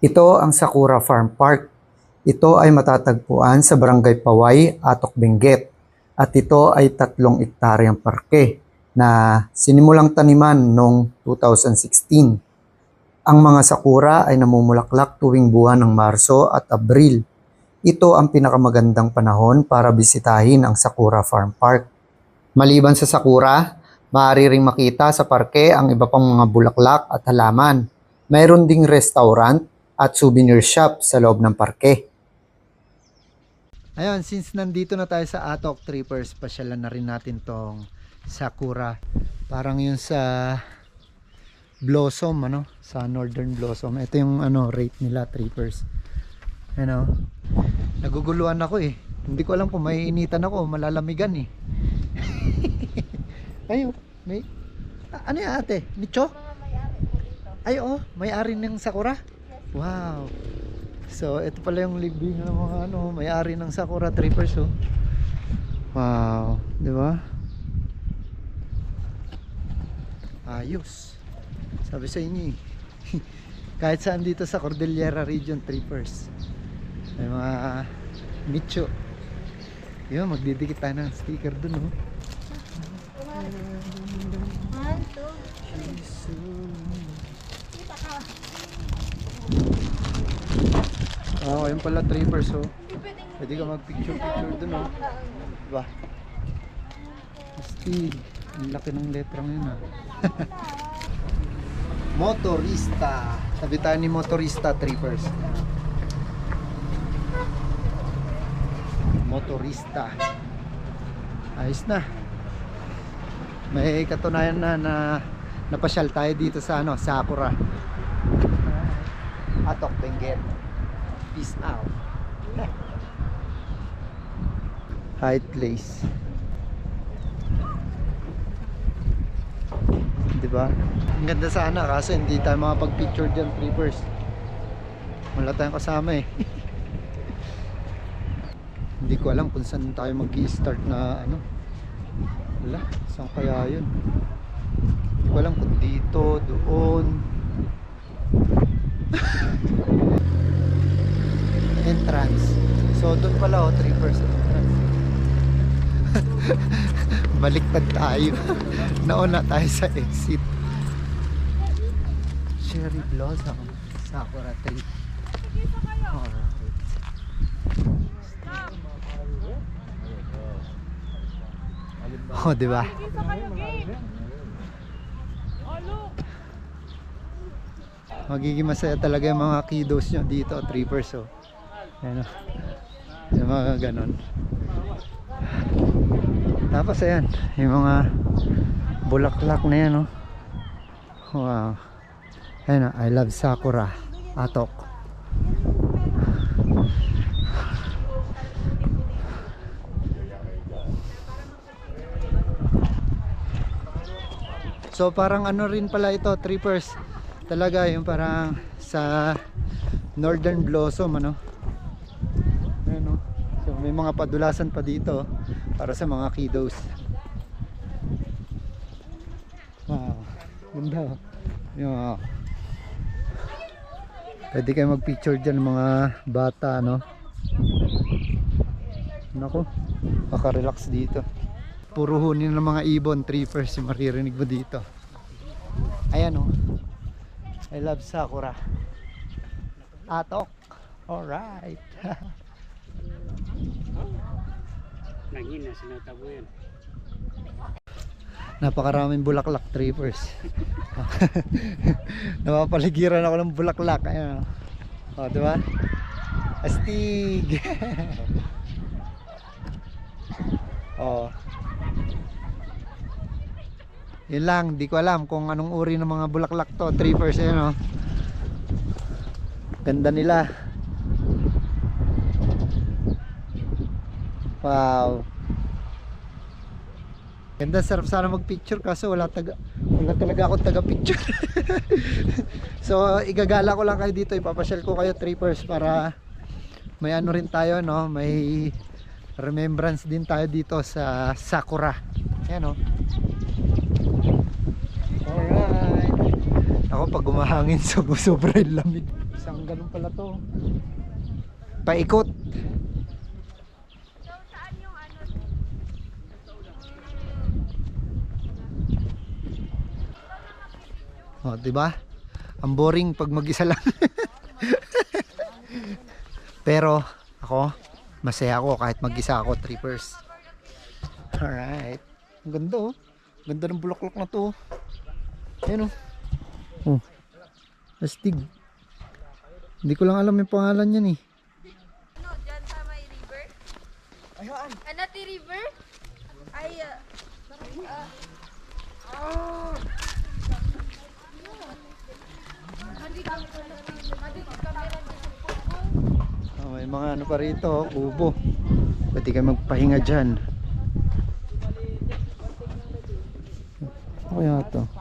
Ito ang Sakura Farm Park. Ito ay matatagpuan sa Barangay Paway, Atok Benguet. At ito ay tatlong ektaryang parke na sinimulang taniman noong 2016. Ang mga sakura ay namumulaklak tuwing buwan ng Marso at Abril. Ito ang pinakamagandang panahon para bisitahin ang Sakura Farm Park. Maliban sa sakura, maaari ring makita sa parke ang iba pang mga bulaklak at halaman. Mayroon ding restaurant at souvenir shop sa loob ng parke. Ayun, since nandito na tayo sa Atok Trippers, pasyalan na rin natin tong Sakura. Parang yun sa Blossom, ano? Sa Northern Blossom. Ito yung ano, rate nila, Trippers. Ano? Naguguluhan ako eh. Hindi ko alam kung may initan ako, malalamigan eh. Ayo, may ano yan ate? Nicho? Ay oo, may-ari ng Sakura? Wow. So, ito pala yung libing ng mga ano, may-ari ng Sakura Trippers oh. Wow, 'di ba? Ayos. Sabi sa inyo eh. Kahit saan dito sa Cordillera Region Trippers. May mga nicho. Yun, magdidikit tayo ng sticker dun oh. One, two, Oh, ayun pala trippers oh. Pwede ka mag-picture picture dun oh. Diba? Astig. Ang laki ng letra ngayon ah. motorista. Sabi tayo ni motorista trippers. Motorista. Ayos na. May katunayan na na napasyal tayo dito sa ano, Sakura. Atok Benguet. Peace out. Height place. 'Di ba? Ang ganda sana kaso hindi tayo makapag-picture diyan trippers. Wala tayong kasama eh. hindi ko alam kung saan tayo mag-start na ano. Wala, saan kaya 'yun? Hindi ko alam kung dito, doon. entrance. So doon pala oh, trippers entrance. Baliktad tayo. Nauna tayo sa exit. Cherry blossom. Sakura tree. Alright. Oh, di ba? Magiging masaya talaga yung mga kiddos nyo dito, trippers oh. Ayan oh. Yung mga ganon. Tapos ayan, yung mga bulaklak na yan oh. Wow. Ayan oh, I love Sakura. Atok. So parang ano rin pala ito, trippers. Talaga yung parang sa Northern Blossom ano. Oh. May mga padulasan pa dito para sa mga kiddos. Wow. Ganda. oh. Yung, oh. Pwede kayo mag-picture dyan ng mga bata, no? Nako, maka-relax dito. Puro hunin ng mga ibon, trippers yung maririnig mo dito. Ayan oh. I love Sakura. Atok. Alright. Nangina, sinatabo yan. Napakaraming bulaklak trippers. Napapaligiran ako ng bulaklak. Ayan. O, di ba? Astig. oh. Yun lang, di ko alam kung anong uri ng mga bulaklak to. Trippers, ayan oh. Ganda nila. Wow. Ganda, sarap sana mag-picture kaso wala taga wala talaga akong taga-picture. so, igagala ko lang kayo dito, ipapasyal ko kayo trippers para may ano rin tayo, no? May remembrance din tayo dito sa Sakura. Ayan, no? Alright. Ako pag umahangin so, sobrang lamig. Isang ganun pala to. Paikot. So, saan yung ano? Oh, 'di ba? Ang boring pag mag-isa lang. Pero ako, masaya ako kahit mag-isa ako, trippers. Alright. Ang ganda oh. Ganda ng bulaklak na to. Ayan oh. Oh. Astig. Hindi ko lang alam yung pangalan yan eh. Ano, dyan sa may river? Ayun. Anati river? Ay, ah, ah, Madi ka madi ka camera dito po. Oh, may mga ano pa rito, oh, kubo. Pwede kayo magpahinga dyan. Ano kaya to?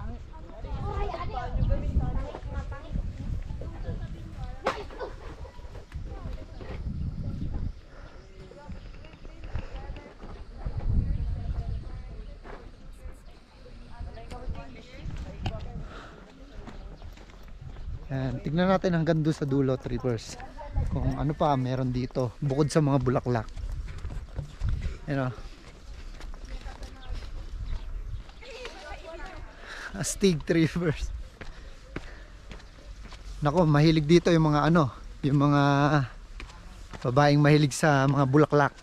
Yan, tignan natin hanggang doon sa dulo, trippers. Kung ano pa meron dito, bukod sa mga bulaklak. Yan o. Astig trippers. Nako, mahilig dito yung mga ano, yung mga babaeng mahilig sa mga bulaklak.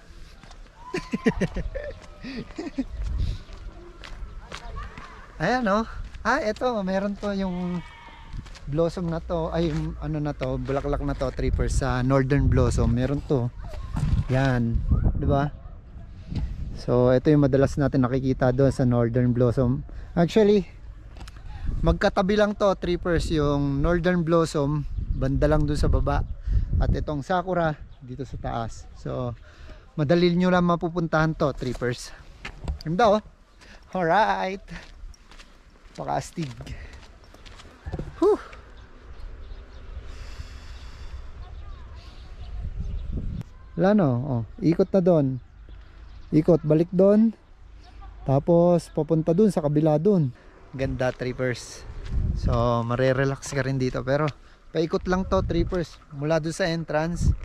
Ayan o. Ah, eto, meron to yung blossom na to. Ay ano na to bulaklak na to trippers sa northern blossom. Meron to. Yan. Di ba? So ito yung madalas natin nakikita doon sa northern blossom. Actually magkatabi lang to trippers yung northern blossom. Banda lang doon sa baba. At itong sakura dito sa taas. So madali nyo lang mapupuntahan to trippers. Ganda oh. Alright. Pakaastig. Whew. Wala no. Oh, ikot na doon. Ikot, balik doon. Tapos papunta doon sa kabila doon. Ganda trippers. So, marerelax ka rin dito pero paikot lang to trippers. Mula doon sa entrance,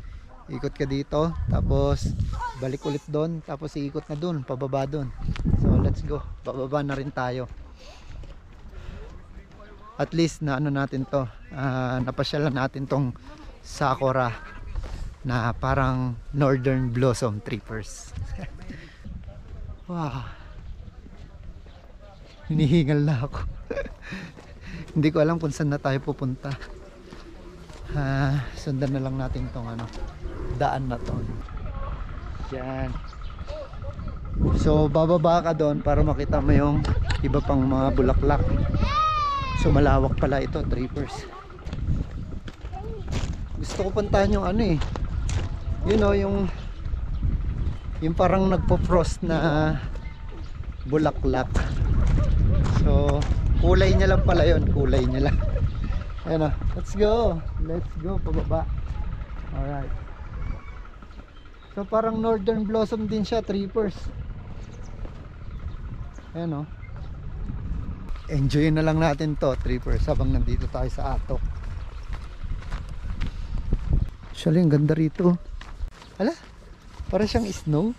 ikot ka dito, tapos balik ulit doon, tapos iikot na doon, pababa doon. So, let's go. Bababa na rin tayo. At least na ano natin to, ah, napasyalan natin tong Sakura na parang northern blossom trippers. wow. Hinihingal na ako. Hindi ko alam kung saan na tayo pupunta. Ah, sundan na lang natin tong ano, daan na to. Yan. So bababa ka doon para makita mo yung iba pang mga bulaklak. So malawak pala ito, trippers. Gusto ko puntahan yung ano eh, you know yung yung parang nagpo-frost na bulaklak. So kulay niya lang pala yun kulay niya lang. Ayun o let's go let's go pababa. Alright. So parang northern blossom din siya trippers. Ayun o. Enjoy na lang natin to trippers habang nandito tayo sa atok actually ang ganda rito Ala, para siyang snow.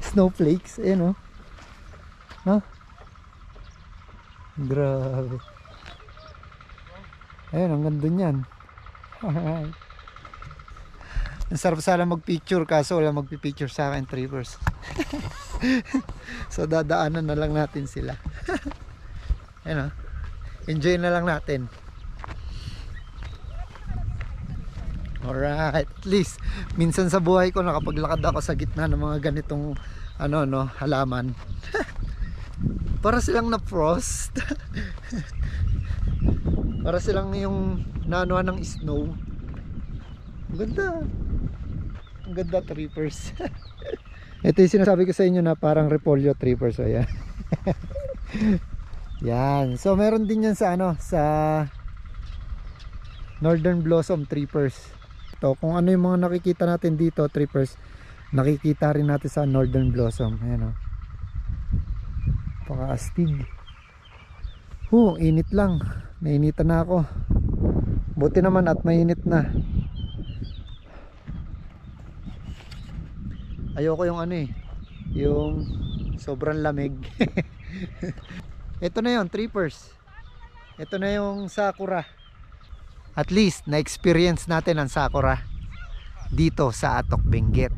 Snowflakes, ayan oh. Ha? Grabe. Ayun, ang ganda niyan. Ang sarap sana mag-picture kaso wala magpi-picture sa akin, Trivers. so dadaanan na lang natin sila. Ayun oh. Enjoy na lang natin. Alright, at least minsan sa buhay ko nakapaglakad ako sa gitna ng mga ganitong ano no, halaman. Para silang na frost. Para silang yung nanuan ng snow. Ang ganda. Ang ganda trippers. Ito yung sinasabi ko sa inyo na parang repolyo trippers. So, yan. yan. So meron din yan sa ano sa Northern Blossom Trippers to kung ano yung mga nakikita natin dito trippers nakikita rin natin sa northern blossom ayan o pakaastig Oh, init lang. Nainitan na ako. Buti naman at mainit na. Ayoko yung ano eh. Yung sobrang lamig. Ito na yon trippers. Ito na yung sakura. At least, na-experience natin ang sakura dito sa Atok Benguet.